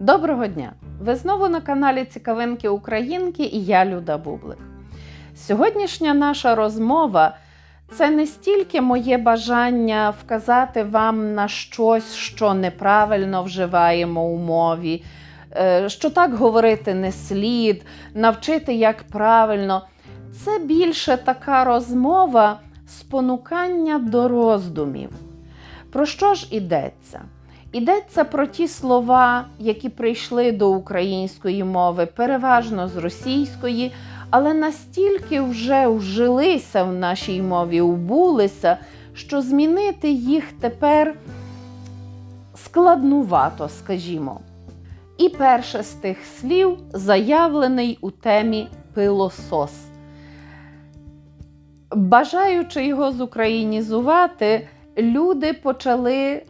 Доброго дня! Ви знову на каналі Цікавинки Українки і я Люда Бублик. Сьогоднішня наша розмова це не стільки моє бажання вказати вам на щось, що неправильно вживаємо у мові, е, що так говорити не слід, навчити як правильно. Це більше така розмова спонукання до роздумів. Про що ж ідеться? Йдеться про ті слова, які прийшли до української мови, переважно з російської, але настільки вже вжилися в нашій мові, убулися, що змінити їх тепер складнувато, скажімо. І перше з тих слів заявлений у темі пилосос. Бажаючи його зукраїнізувати, люди почали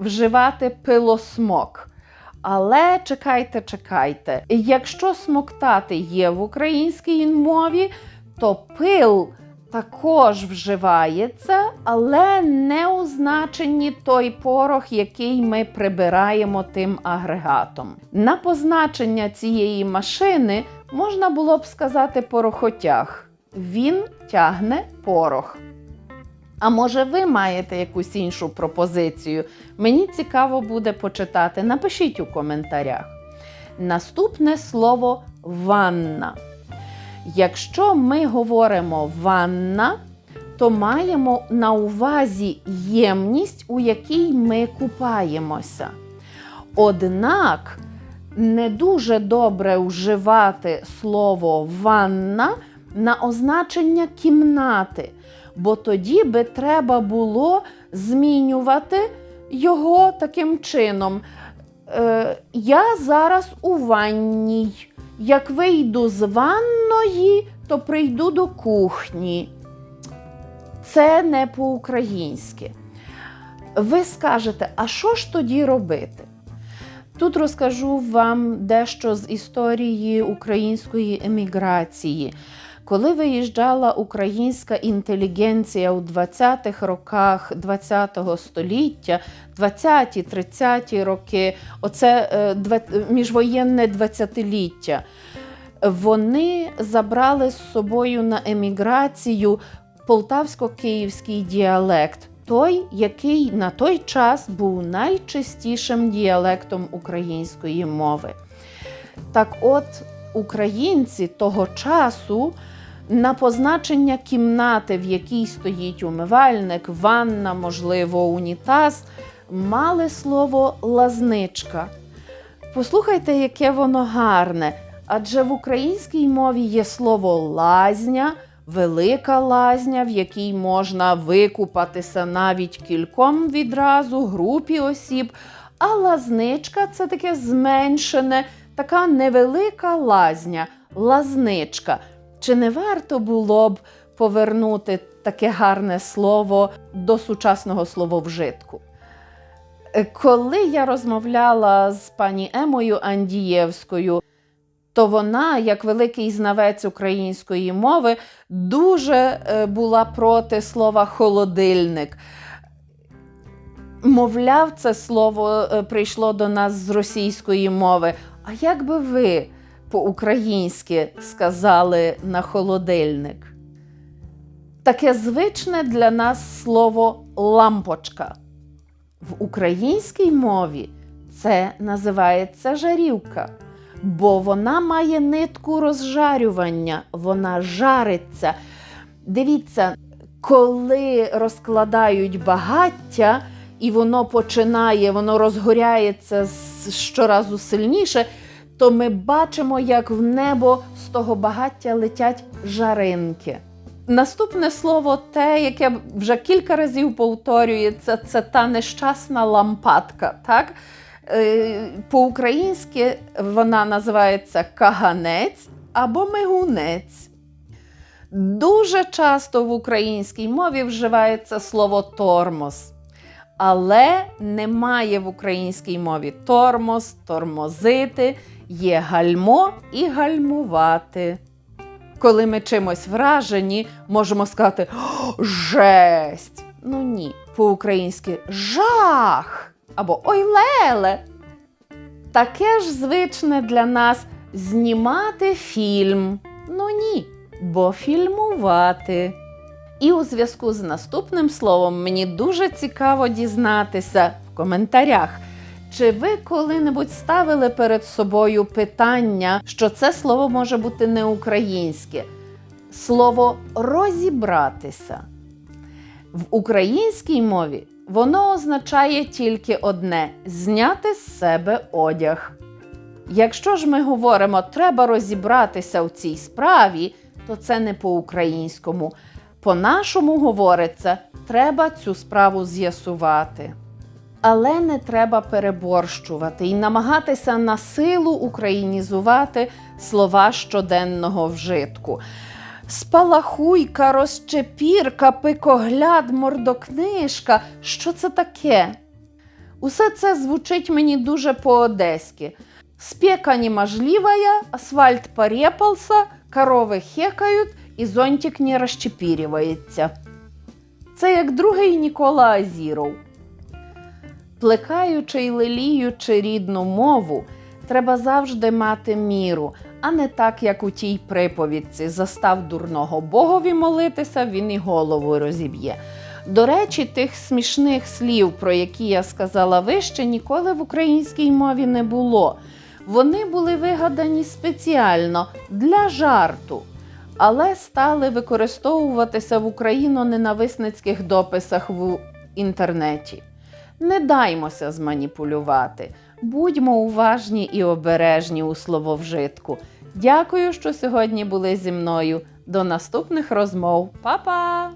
вживати пилосмок. Але чекайте, чекайте. Якщо смоктати є в українській мові, то пил також вживається, але не у значенні той порох, який ми прибираємо тим агрегатом. На позначення цієї машини можна було б сказати порохотяг. Він тягне порох. А може, ви маєте якусь іншу пропозицію? Мені цікаво буде почитати. Напишіть у коментарях. Наступне слово ванна. Якщо ми говоримо ванна, то маємо на увазі ємність, у якій ми купаємося. Однак не дуже добре вживати слово ванна на означення кімнати бо тоді би треба було змінювати його таким чином. Е, Я зараз у ванній. Як вийду з ванної, то прийду до кухні. Це не по-українськи. Ви скажете, а що ж тоді робити? Тут розкажу вам дещо з історії української еміграції. Коли виїжджала українська інтелігенція у 20-х роках ХХ століття, 20-30-ті роки, оце е, міжвоєнне 20-ліття, вони забрали з собою на еміграцію полтавсько-київський діалект, той, який на той час був найчистішим діалектом української мови. Так от, українці того часу на позначення кімнати, в якій стоїть умивальник, ванна, можливо, унітаз, мали слово лазничка. Послухайте, яке воно гарне. Адже в українській мові є слово лазня, велика лазня, в якій можна викупатися навіть кільком відразу, групі осіб. А лазничка це таке зменшене, така невелика лазня, лазничка. Чи не варто було б повернути таке гарне слово до сучасного слововжитку? Е, коли я розмовляла з пані Емою Андієвською, то вона, як великий знавець української мови, дуже е, була проти слова холодильник. Мовляв, це слово е, прийшло до нас з російської мови. А як би ви по-українськи сказали на холодильник. Таке звичне для нас слово лампочка. В українській мові це називається жарівка, бо вона має нитку розжарювання, вона жариться. Дивіться, коли розкладають багаття, і воно починає, воно розгоряється щоразу сильніше то ми бачимо, як в небо з того багаття летять жаринки. Наступне слово, те, яке вже кілька разів повторюється, це та нещасна лампадка. Так? Е, по-українськи вона називається каганець або мигунець. Дуже часто в українській мові вживається слово тормоз. Але немає в українській мові тормоз, тормозити є гальмо і гальмувати. Коли ми чимось вражені, можемо сказати жесть. Ну ні, по-українськи жах або ой леле. Таке ж звичне для нас знімати фільм. Ну ні, бо фільмувати. І у зв'язку з наступним словом мені дуже цікаво дізнатися в коментарях, чи ви коли-небудь ставили перед собою питання, що це слово може бути не українське? Слово розібратися. В українській мові воно означає тільки одне зняти з себе одяг. Якщо ж ми говоримо, треба розібратися у цій справі, то це не по-українському. По-нашому говориться, треба цю справу з'ясувати. Але не треба переборщувати і намагатися на силу українізувати слова щоденного вжитку. Спалахуйка, розчепірка, пикогляд, мордокнижка. Що це таке? Усе це звучить мені дуже по-одеськи. Спека неможливая, асфальт порепался, корови хекають і зонтик не розчепірюється. Це як другий Нікола Азіров. Плекаючи й леліючи рідну мову, треба завжди мати міру, а не так, як у тій приповідці застав дурного богові молитися, він і голову розіб'є. До речі, тих смішних слів, про які я сказала вище, ніколи в українській мові не було. Вони були вигадані спеціально для жарту, але стали використовуватися в україно-ненависницьких дописах в інтернеті. Не даймося зманіпулювати. Будьмо уважні і обережні у слововжитку. Дякую, що сьогодні були зі мною. До наступних розмов. Па-па!